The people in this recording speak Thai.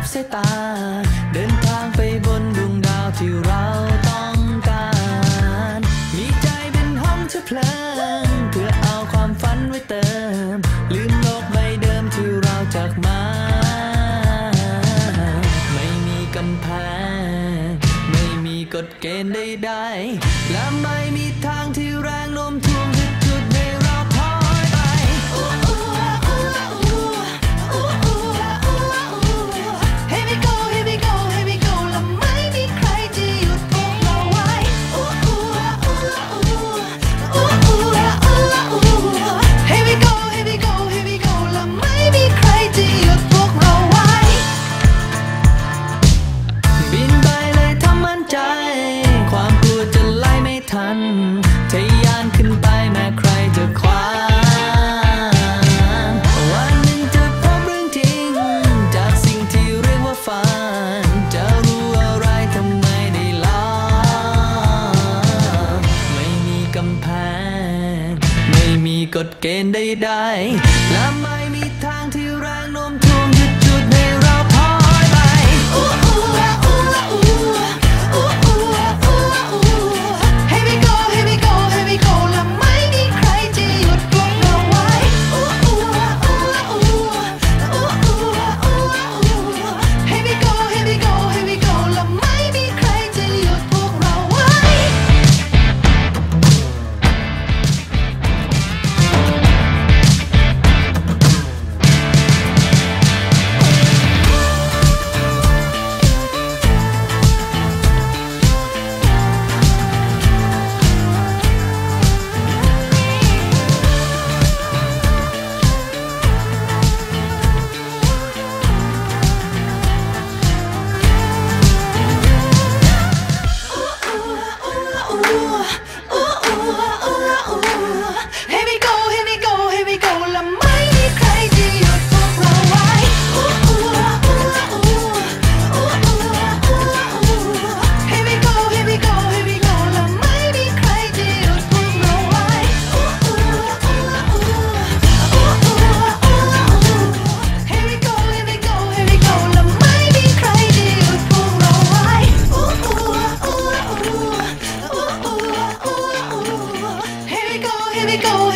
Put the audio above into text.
บสายตา เดินทางไปบนดวงดาวที่เราต้องการ มีใจเป็นห้องเชื้อเพลิง เพื่อเอาความฝันไว้เติม ลืมโลกใบเดิมที่เราจากมา ไม่มีกำแพง ไม่มีกฎเกณฑ์ใดๆและไม่มีทางที่แรงโน้มถ่วง จะรู้อะไรทำไมได้ล้อไม่มีกำแพง ไม่มีกฎเกณฑ์ใดๆและไม่ let go.